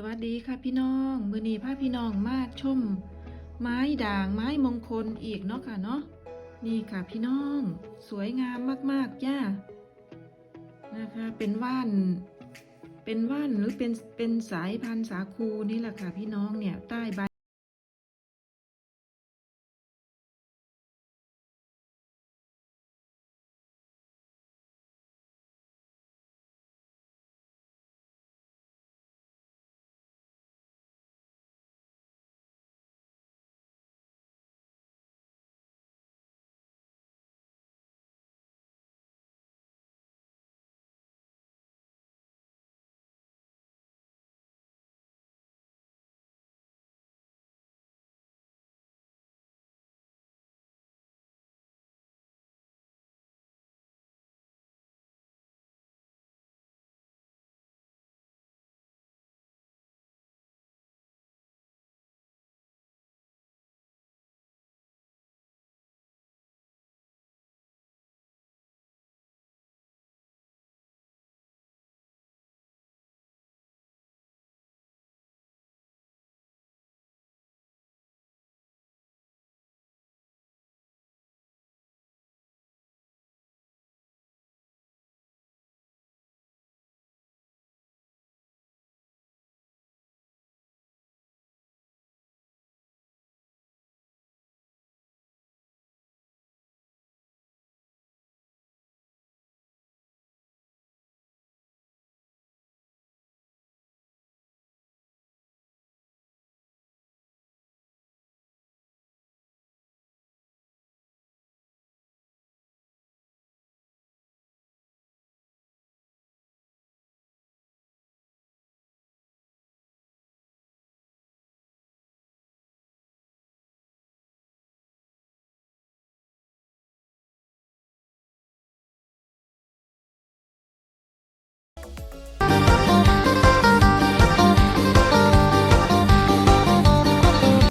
สวัสดีค่ะพี่น้องมือนีพาพี่น้องมาชม ไม้ด่างไม้มงคลอีกเนาะค่ะเนาะนี่ค่ะพี่น้อง สวยงามมากๆย่านะคะเป็นว่าน เป็นว่านหรือเป็นเป็นสายพันธุ์สาคูนี่แหละค่ะพี่น้องเนี่ยใต้ใบ